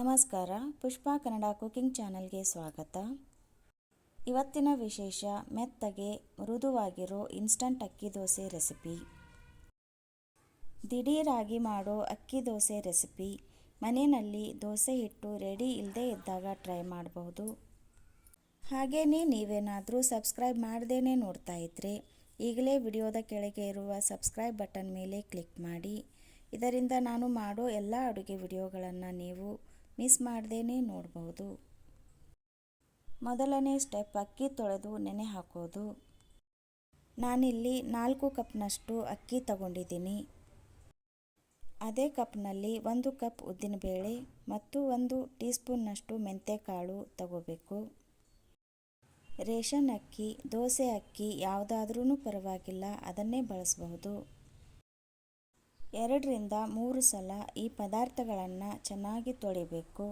ನಮಸ್ಕಾರ, ಪುಷ್ಪ ಕನ್ನಡ ಕುಕಿಂಗ್ ಚಾನಲ್ಗೆ ಸ್ವಾಗತ. ಇವತ್ತಿನ ವಿಶೇಷ, ಮೆತ್ತಗೆ, ಮೃದುವಾಗಿರೋ ಇನ್ಸ್ಟಂಟ್ ಅಕ್ಕಿ ದೋಸೆ ರೆಸಿಪಿ ದಿಢೀರಾಗಿ ಮಾಡೋ ಅಕ್ಕಿ ದೋಸೆ ರೆಸಿಪಿ ಮನೆಯಲ್ಲಿ ದೋಸೆ ಹಿಟ್ಟು ರೆಡಿ ಇಲ್ಲದೇ ಇದ್ದಾಗ ಟ್ರೈ ಮಾಡಬಹುದು. ಹಾಗೆಯೇ ನೀವೇನಾದರೂ ಸಬ್ಸ್ಕ್ರೈಬ್ ಮಾಡದೇನೆ ನೋಡ್ತಾ ಇದ್ದರೆ ಈಗಲೇ ವಿಡಿಯೋದ ಕೆಳಗೆ ಇರುವ ಸಬ್ಸ್ಕ್ರೈಬ್ ಬಟನ್ ಮೇಲೆ ಕ್ಲಿಕ್ ಮಾಡಿ. ಇದರಿಂದ ನಾನು ಮಾಡೋ ಎಲ್ಲ ಅಡುಗೆ ವಿಡಿಯೋಗಳನ್ನು ನೀವು ಮಿಸ್ ಮಾಡ್ದೇ ನೋಡಬಹುದು ಮೊದಲನೇ ಸ್ಟೆಪ್ ಅಕ್ಕಿ ತೊಳೆದು ನೆನೆ ಹಾಕೋದು. ನಾನಿಲ್ಲಿ ನಾಲ್ಕು ಕಪ್ನಷ್ಟು ಅಕ್ಕಿ ತಗೊಂಡಿದ್ದೀನಿ. ಅದೇ ಕಪ್ನಲ್ಲಿ ಒಂದು ಕಪ್ ಉದ್ದಿನಬೇಳೆ ಮತ್ತು ಒಂದು ಟೀ ಸ್ಪೂನ್ನಷ್ಟು ಮೆಂತ್ಯಕಾಳು ತಗೋಬೇಕು. ರೇಷನ್ ಅಕ್ಕಿ, ದೋಸೆ ಅಕ್ಕಿ ಯಾವುದಾದ್ರೂ ಪರವಾಗಿಲ್ಲ, ಅದನ್ನೇ ಬಳಸಬಹುದು. ಎರಡರಿಂದ ಮೂರು ಸಲ ಈ ಪದಾರ್ಥಗಳನ್ನು ಚೆನ್ನಾಗಿ ತೊಳಿಬೇಕು.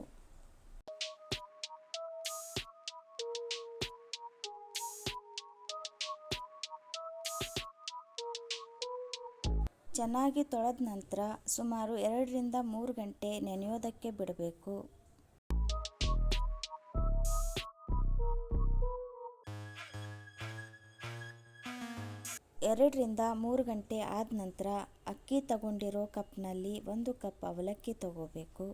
ಚೆನ್ನಾಗಿ ತೊಳೆದ ನಂತರ ಸುಮಾರು ಎರಡರಿಂದ ಮೂರು ಗಂಟೆ ನೆನೆಯೋದಕ್ಕೆ ಬಿಡಬೇಕು. ಎರಡರಿಂದ ಮೂರು ಗಂಟೆ ಆದ ನಂತರ ಅಕ್ಕಿ ತಗೊಂಡಿರೋ ಕಪ್ನಲ್ಲಿ ಒಂದು ಕಪ್ ಅವಲಕ್ಕಿ ತಗೋಬೇಕು.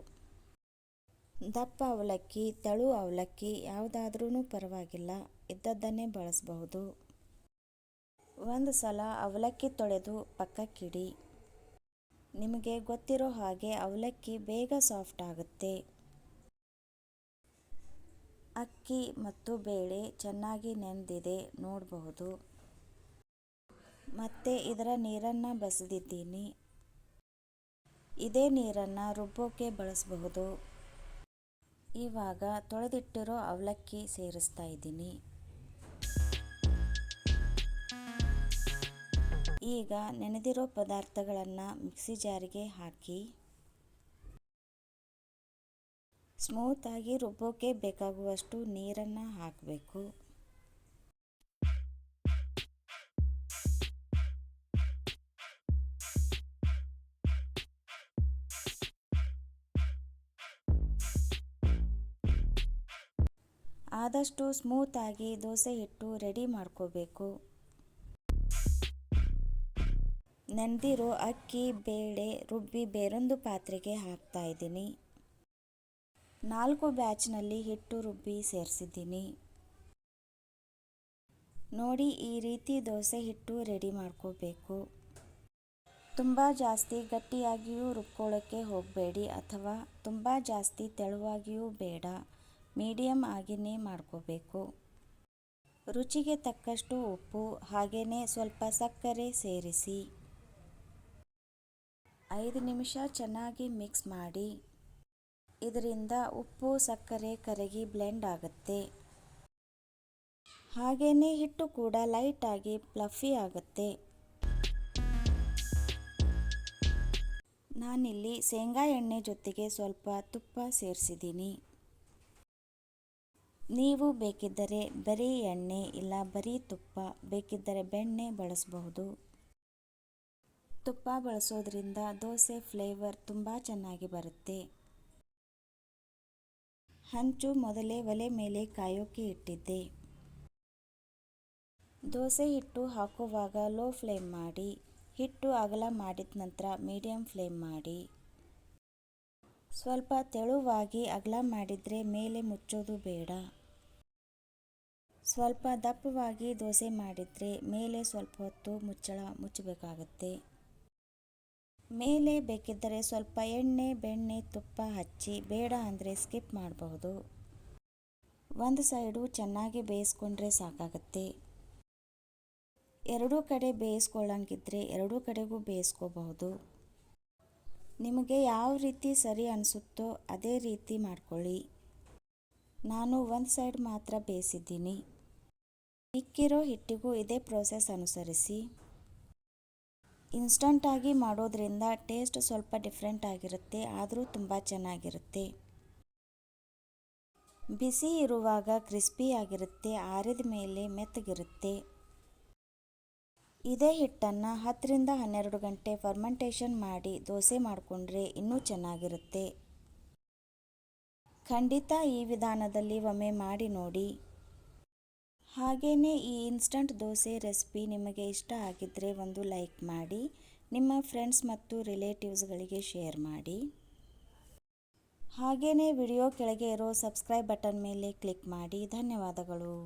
ದಪ್ಪ ಅವಲಕ್ಕಿ, ತೆಳು ಅವಲಕ್ಕಿ ಯಾವುದಾದ್ರೂ ಪರವಾಗಿಲ್ಲ, ಇದ್ದದ್ದನ್ನೇ ಬಳಸಬಹುದು. ಒಂದು ಸಲ ಅವಲಕ್ಕಿ ತೊಳೆದು ಪಕ್ಕಕ್ಕಿಡಿ. ನಿಮಗೆ ಗೊತ್ತಿರೋ ಹಾಗೆ ಅವಲಕ್ಕಿ ಬೇಗ ಸಾಫ್ಟ್ ಆಗುತ್ತೆ. ಅಕ್ಕಿ ಮತ್ತು ಬೇಳೆ ಚೆನ್ನಾಗಿ ನೆನೆದಿದೆ ನೋಡಬಹುದು. ಮತ್ತು ಇದರ ನೀರನ್ನು ಬಸಿದಿದ್ದೀನಿ. ಇದೇ ನೀರನ್ನು ರುಬ್ಬೋಕ್ಕೆ ಬಳಸಬಹುದು. ಇವಾಗ ತೊಳೆದಿಟ್ಟಿರೋ ಅವಲಕ್ಕಿ ಸೇರಿಸ್ತಾ ಇದ್ದೀನಿ. ಈಗ ನೆನೆದಿರೋ ಪದಾರ್ಥಗಳನ್ನು ಮಿಕ್ಸಿ ಜಾರಿಗೆ ಹಾಕಿ, ಸ್ಮೂತಾಗಿ ರುಬ್ಬೋಕ್ಕೆ ಬೇಕಾಗುವಷ್ಟು ನೀರನ್ನು ಹಾಕಬೇಕು. ಆದಷ್ಟು ಸ್ಮೂತಾಗಿ ದೋಸೆ ಹಿಟ್ಟು ರೆಡಿ ಮಾಡ್ಕೋಬೇಕು. ನೆಂದಿರೋ ಅಕ್ಕಿ, ಬೇಳೆ, ರುಬ್ಬಿ ಬೇರೊಂದು ಪಾತ್ರೆಗೆ ಹಾಕ್ತಾ ಇದ್ದೀನಿ. ನಾಲ್ಕು ಬ್ಯಾಚ್ನಲ್ಲಿ ಹಿಟ್ಟು ರುಬ್ಬಿ ಸೇರಿಸಿದ್ದೀನಿ. ನೋಡಿ ಈ ರೀತಿ ದೋಸೆ ಹಿಟ್ಟು ರೆಡಿ ಮಾಡ್ಕೋಬೇಕು. ತುಂಬ ಜಾಸ್ತಿ ಗಟ್ಟಿಯಾಗಿಯೂ ರುಬ್ಕೊಳ್ಳೋಕ್ಕೆ ಹೋಗಬೇಡಿ ಅಥವಾ ತುಂಬ ಜಾಸ್ತಿ ತೆಳುವಾಗಿಯೂ ಬೇಡ. ಮೀಡಿಯಮ್ ಆಗಿನೇ ಮಾಡ್ಕೋಬೇಕು. ರುಚಿಗೆ ತಕ್ಕಷ್ಟು ಉಪ್ಪು ಹಾಗೆಯೇ ಸ್ವಲ್ಪ ಸಕ್ಕರೆ ಸೇರಿಸಿ. ಐದು ನಿಮಿಷ ಚೆನ್ನಾಗಿ ಮಿಕ್ಸ್ ಮಾಡಿ. ಇದರಿಂದ ಉಪ್ಪು, ಸಕ್ಕರೆ ಕರಗಿ ಬ್ಲೆಂಡ್ ಆಗುತ್ತೆ. ಹಾಗೆಯೇ ಹಿಟ್ಟು ಕೂಡ ಲೈಟಾಗಿ ಪ್ಲಫಿ ಆಗುತ್ತೆ. ನಾನಿಲ್ಲಿ ಶೇಂಗಾ ಎಣ್ಣೆ ಜೊತೆಗೆ ಸ್ವಲ್ಪ ತುಪ್ಪ ಸೇರಿಸಿದ್ದೀನಿ. ನೀವು ಬೇಕಿದ್ದರೆ ಬರೀ ಎಣ್ಣೆ ಇಲ್ಲ ಬರೀ ತುಪ್ಪ, ಬೇಕಿದ್ದರೆ ಬೆಣ್ಣೆ ಬಳಸಬಹುದು. ತುಪ್ಪ ಬಳಸೋದ್ರಿಂದ ದೋಸೆ ಫ್ಲೇವರ್ ತುಂಬ ಚೆನ್ನಾಗಿ ಬರುತ್ತೆ. ಹಂಚು ಮೊದಲೇ ಒಲೆ ಮೇಲೆ ಕಾಯೋಕೆ ಇಟ್ಟಿದ್ದೆ. ದೋಸೆ ಹಿಟ್ಟು ಹಾಕುವಾಗ ಲೋ ಫ್ಲೇಮ್ ಮಾಡಿ, ಹಿಟ್ಟು ಅಗಲ ಮಾಡಿದ ನಂತರ ಮೀಡಿಯಂ ಫ್ಲೇಮ್ ಮಾಡಿ. ಸ್ವಲ್ಪ ತೆಳುವಾಗಿ ಅಗಲ ಮಾಡಿದರೆ ಮೇಲೆ ಮುಚ್ಚೋದು ಬೇಡ. ಸ್ವಲ್ಪ ದಪ್ಪವಾಗಿ ದೋಸೆ ಮಾಡಿದರೆ ಮೇಲೆ ಸ್ವಲ್ಪ ಹೊತ್ತು ಮುಚ್ಚಳ ಮುಚ್ಚಬೇಕಾಗುತ್ತೆ. ಮೇಲೆ ಬೇಕಿದ್ದರೆ ಸ್ವಲ್ಪ ಎಣ್ಣೆ, ಬೆಣ್ಣೆ, ತುಪ್ಪ ಹಚ್ಚಿ ಬೇಡ ಅಂದರೆ ಸ್ಕಿಪ್ ಮಾಡಬಹುದು. ಒಂದು ಸೈಡು ಚೆನ್ನಾಗಿ ಬೇಯಿಸ್ಕೊಂಡ್ರೆ ಸಾಕಾಗುತ್ತೆ. ಎರಡೂ ಕಡೆ ಬೇಯಿಸ್ಕೊಳ್ಳಂಗಿದ್ರೆ ಎರಡೂ ಕಡೆಗೂ ಬೇಯಿಸ್ಕೋಬಹುದು. ನಿಮಗೆ ಯಾವ ರೀತಿ ಸರಿ ಅನಿಸುತ್ತೋ ಅದೇ ರೀತಿ ಮಾಡ್ಕೊಳ್ಳಿ. ನಾನು ಒಂದು ಸೈಡ್ ಮಾತ್ರ ಬೇಯಿಸಿದ್ದೀನಿ. ಮಿಕ್ಕಿರೋ ಹಿಟ್ಟಿಗೂ ಇದೇ ಪ್ರೋಸೆಸ್ ಅನುಸರಿಸಿ. ಇನ್ಸ್ಟಂಟಾಗಿ ಮಾಡೋದ್ರಿಂದ ಟೇಸ್ಟ್ ಸ್ವಲ್ಪ ಡಿಫ್ರೆಂಟ್ ಆಗಿರುತ್ತೆ, ಆದರೂ ತುಂಬ ಚೆನ್ನಾಗಿರುತ್ತೆ. ಬಿಸಿ ಇರುವಾಗ ಕ್ರಿಸ್ಪಿ ಆಗಿರುತ್ತೆ, ಆರಿದ ಮೇಲೆ ಮೆತ್ತಗಿರುತ್ತೆ. ಇದೇ ಹಿಟ್ಟನ್ನು ಹತ್ತರಿಂದ ಹನ್ನೆರಡು ಗಂಟೆ ಫರ್ಮೆಂಟೇಷನ್ ಮಾಡಿ ದೋಸೆ ಮಾಡಿಕೊಂಡ್ರೆ ಇನ್ನೂ ಚೆನ್ನಾಗಿರುತ್ತೆ. ಖಂಡಿತ ಈ ವಿಧಾನದಲ್ಲಿ ಒಮ್ಮೆ ಮಾಡಿ ನೋಡಿ. ಹಾಗೆಯೇ ಈ ಇನ್ಸ್ಟಂಟ್ ದೋಸೆ ರೆಸಿಪಿ ನಿಮಗೆ ಇಷ್ಟ ಆಗಿದ್ದರೆ ಒಂದು ಲೈಕ್ ಮಾಡಿ, ನಿಮ್ಮ ಫ್ರೆಂಡ್ಸ್ ಮತ್ತು ರಿಲೇಟಿವ್ಸ್ಗಳಿಗೆ ಶೇರ್ ಮಾಡಿ. ಹಾಗೆಯೇ ವಿಡಿಯೋ ಕೆಳಗೆ ಇರೋ ಸಬ್ಸ್ಕ್ರೈಬ್ ಬಟನ್ ಮೇಲೆ ಕ್ಲಿಕ್ ಮಾಡಿ. ಧನ್ಯವಾದಗಳು.